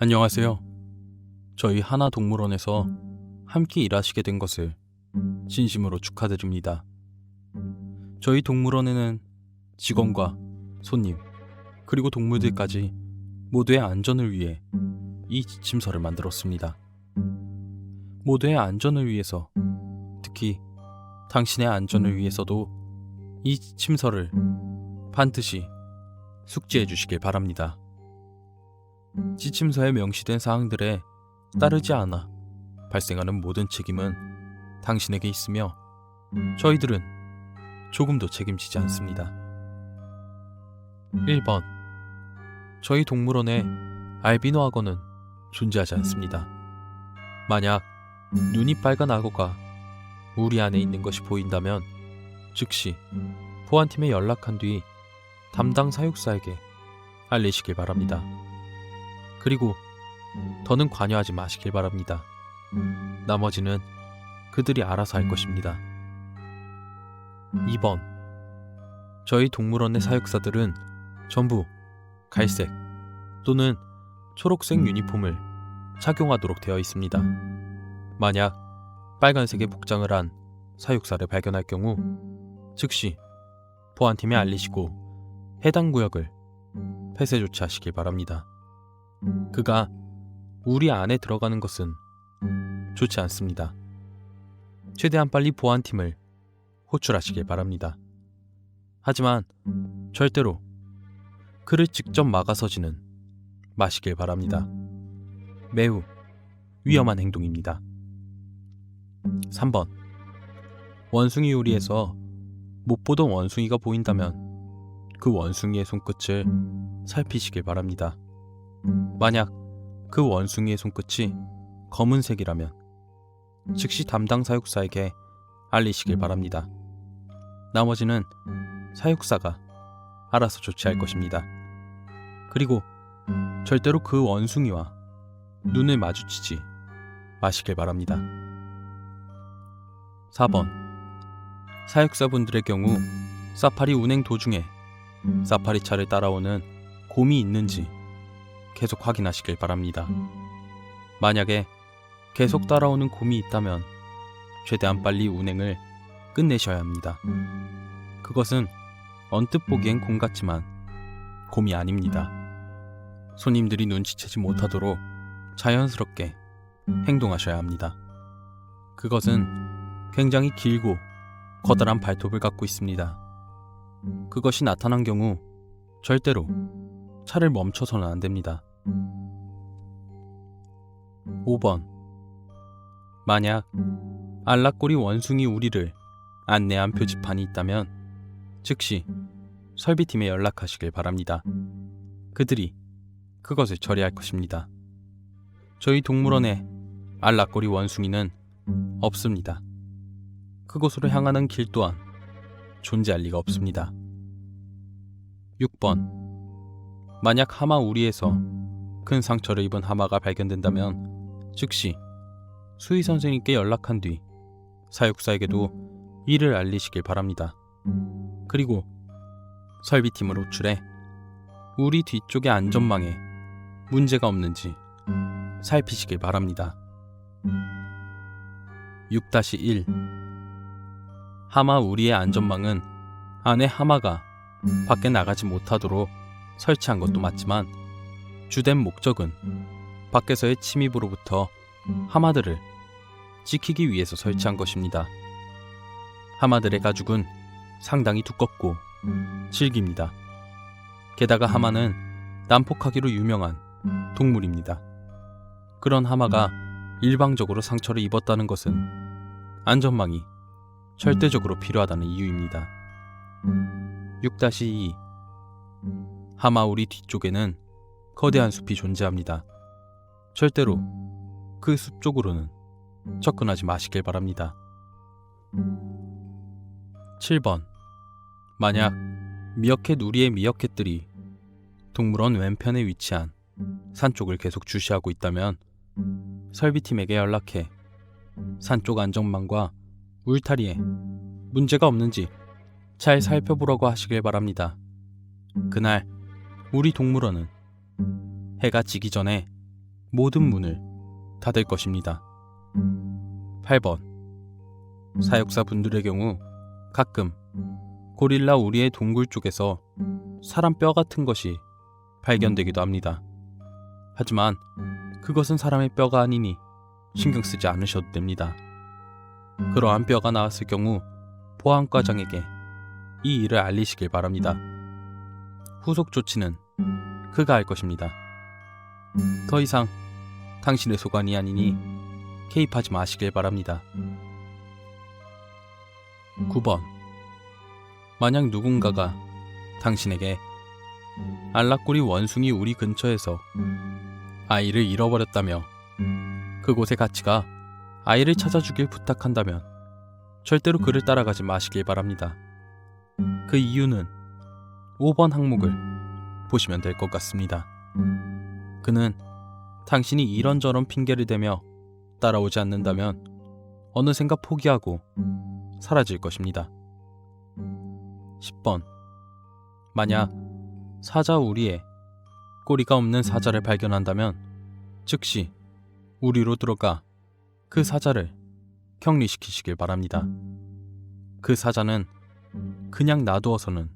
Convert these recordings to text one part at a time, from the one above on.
안녕하세요. 저희 하나동물원에서 함께 일하시게 된 것을 진심으로 축하드립니다. 저희 동물원에는 직원과 손님, 그리고 동물들까지 모두의 안전을 위해 이 지침서를 만들었습니다. 모두의 안전을 위해서, 특히 당신의 안전을 위해서도 이 지침서를 반드시 숙지해 주시길 바랍니다. 지침서에 명시된 사항들에 따르지 않아 발생하는 모든 책임은 당신에게 있으며 저희들은 조금도 책임지지 않습니다. 1번 저희 동물원에 알비노 악어는 존재하지 않습니다. 만약 눈이 빨간 악어가 우리 안에 있는 것이 보인다면 즉시 보안팀에 연락한 뒤 담당 사육사에게 알리시길 바랍니다. 그리고 더는 관여하지 마시길 바랍니다. 나머지는 그들이 알아서 할 것입니다. 2번. 저희 동물원의 사육사들은 전부 갈색 또는 초록색 유니폼을 착용하도록 되어 있습니다. 만약 빨간색의 복장을 한 사육사를 발견할 경우 즉시 보안팀에 알리시고 해당 구역을 폐쇄 조치하시길 바랍니다. 그가 우리 안에 들어가는 것은 좋지 않습니다. 최대한 빨리 보안팀을 호출하시길 바랍니다. 하지만 절대로 그를 직접 막아서지는 마시길 바랍니다. 매우 위험한 행동입니다. 3번. 원숭이 요리에서 못 보던 원숭이가 보인다면 그 원숭이의 손끝을 살피시길 바랍니다. 만약 그 원숭이의 손끝이 검은색이라면 즉시 담당 사육사에게 알리시길 바랍니다. 나머지는 사육사가 알아서 조치할 것입니다. 그리고 절대로 그 원숭이와 눈을 마주치지 마시길 바랍니다. 4번 사육사분들의 경우 사파리 운행 도중에 사파리 차를 따라오는 곰이 있는지 계속 확인하시길 바랍니다. 만약에 계속 따라오는 곰이 있다면 최대한 빨리 운행을 끝내셔야 합니다. 그것은 언뜻 보기엔 곰 같지만 곰이 아닙니다. 손님들이 눈치채지 못하도록 자연스럽게 행동하셔야 합니다. 그것은 굉장히 길고 커다란 발톱을 갖고 있습니다. 그것이 나타난 경우 절대로 차를 멈춰서는 안 됩니다. 5번. 만약 안락고리 원숭이 우리를 안내한 표지판이 있다면 즉시 설비팀에 연락하시길 바랍니다. 그들이 그것을 처리할 것입니다. 저희 동물원에 안락고리 원숭이는 없습니다. 그곳으로 향하는 길 또한 존재할 리가 없습니다. 6번. 만약 하마 우리에서 큰 상처를 입은 하마가 발견된다면 즉시 수의 선생님께 연락한 뒤 사육사에게도 이를 알리시길 바랍니다. 그리고 설비팀을 호출해 우리 뒤쪽의 안전망에 문제가 없는지 살피시길 바랍니다. 6-1 하마 우리의 안전망은 안에 하마가 밖에 나가지 못하도록 설치한 것도 맞지만 주된 목적은 밖에서의 침입으로부터 하마들을 지키기 위해서 설치한 것입니다. 하마들의 가죽은 상당히 두껍고 질깁니다. 게다가 하마는 난폭하기로 유명한 동물입니다. 그런 하마가 일방적으로 상처를 입었다는 것은 안전망이 절대적으로 필요하다는 이유입니다. 6-2 하마우리 뒤쪽에는 거대한 숲이 존재합니다. 절대로 그 숲 쪽으로는 접근하지 마시길 바랍니다. 7번. 만약 미어캣 우리의 미어캣들이 동물원 왼편에 위치한 산 쪽을 계속 주시하고 있다면 설비팀에게 연락해 산 쪽 안전망과 울타리에 문제가 없는지 잘 살펴보라고 하시길 바랍니다. 그날 우리 동물원은 해가 지기 전에 모든 문을 닫을 것입니다. 8번 사육사 분들의 경우 가끔 고릴라 우리의 동굴 쪽에서 사람 뼈 같은 것이 발견되기도 합니다. 하지만 그것은 사람의 뼈가 아니니 신경 쓰지 않으셔도 됩니다. 그러한 뼈가 나왔을 경우 보안과장에게 이 일을 알리시길 바랍니다. 후속 조치는 그가 할 것입니다. 더 이상 당신의 소관이 아니니 개입하지 마시길 바랍니다. 9번. 만약 누군가가 당신에게 안락고리 원숭이 우리 근처에서 아이를 잃어버렸다며 그곳에 같이 가 아이를 찾아주길 부탁한다면 절대로 그를 따라가지 마시길 바랍니다. 그 이유는 5번 항목을 보시면 될 것 같습니다. 그는 당신이 이런저런 핑계를 대며 따라오지 않는다면 어느샌가 포기하고 사라질 것입니다. 10번. 만약 사자 우리에 꼬리가 없는 사자를 발견한다면 즉시 우리로 들어가 그 사자를 격리시키시길 바랍니다. 그 사자는 그냥 놔두어서는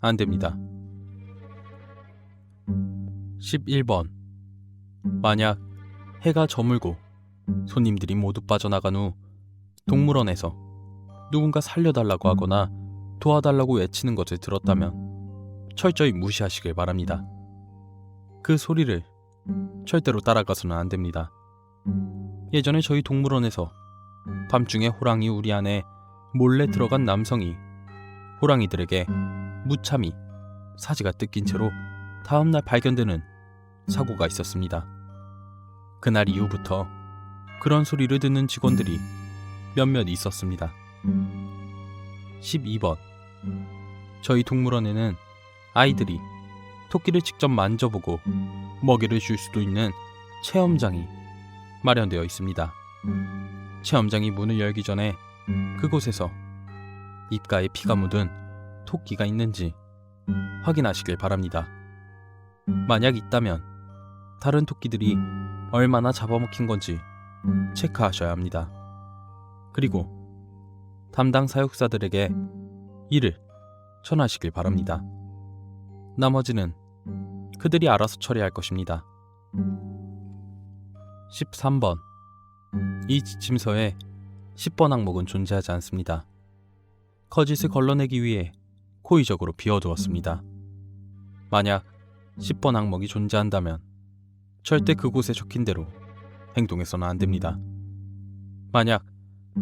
안 됩니다. 11번. 만약 해가 저물고 손님들이 모두 빠져나간 후 동물원에서 누군가 살려달라고 하거나 도와달라고 외치는 것을 들었다면 철저히 무시하시길 바랍니다. 그 소리를 절대로 따라가서는 안 됩니다. 예전에 저희 동물원에서 밤중에 호랑이 우리 안에 몰래 들어간 남성이 호랑이들에게 무참히 사지가 뜯긴 채로 다음날 발견되는 사고가 있었습니다. 그날 이후부터 그런 소리를 듣는 직원들이 몇몇 있었습니다. 12번. 저희 동물원에는 아이들이 토끼를 직접 만져보고 먹이를 줄 수도 있는 체험장이 마련되어 있습니다. 체험장이 문을 열기 전에 그곳에서 입가에 피가 묻은 토끼가 있는지 확인하시길 바랍니다. 만약 있다면 다른 토끼들이 얼마나 잡아먹힌 건지 체크하셔야 합니다. 그리고 담당 사육사들에게 이를 전하시길 바랍니다. 나머지는 그들이 알아서 처리할 것입니다. 13번. 이 지침서에 10번 항목은 존재하지 않습니다. 거짓을 걸러내기 위해 고의적으로 비워두었습니다. 만약 10번 항목이 존재한다면 절대 그곳에 적힌 대로 행동해서는 안 됩니다. 만약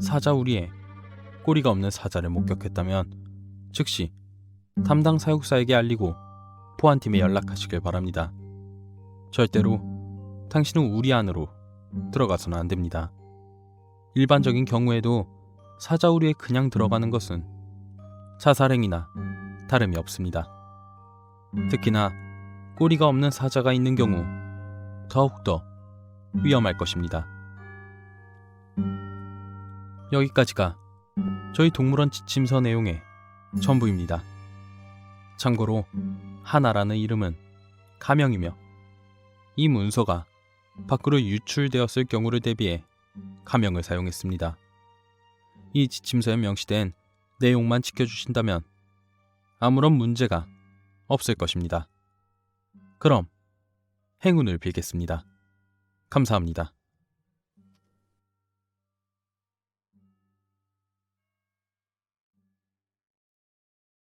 사자 우리에 꼬리가 없는 사자를 목격했다면 즉시 담당 사육사에게 알리고 보안팀에 연락하시길 바랍니다. 절대로 당신은 우리 안으로 들어가서는 안 됩니다. 일반적인 경우에도 사자 우리에 그냥 들어가는 것은 자살행위나 다름이 없습니다. 특히나 꼬리가 없는 사자가 있는 경우 더욱더 위험할 것입니다. 여기까지가 저희 동물원 지침서 내용의 전부입니다. 참고로 하나라는 이름은 가명이며 이 문서가 밖으로 유출되었을 경우를 대비해 가명을 사용했습니다. 이 지침서에 명시된 내용만 지켜주신다면 아무런 문제가 없을 것입니다. 그럼 행운을 빌겠습니다. 감사합니다.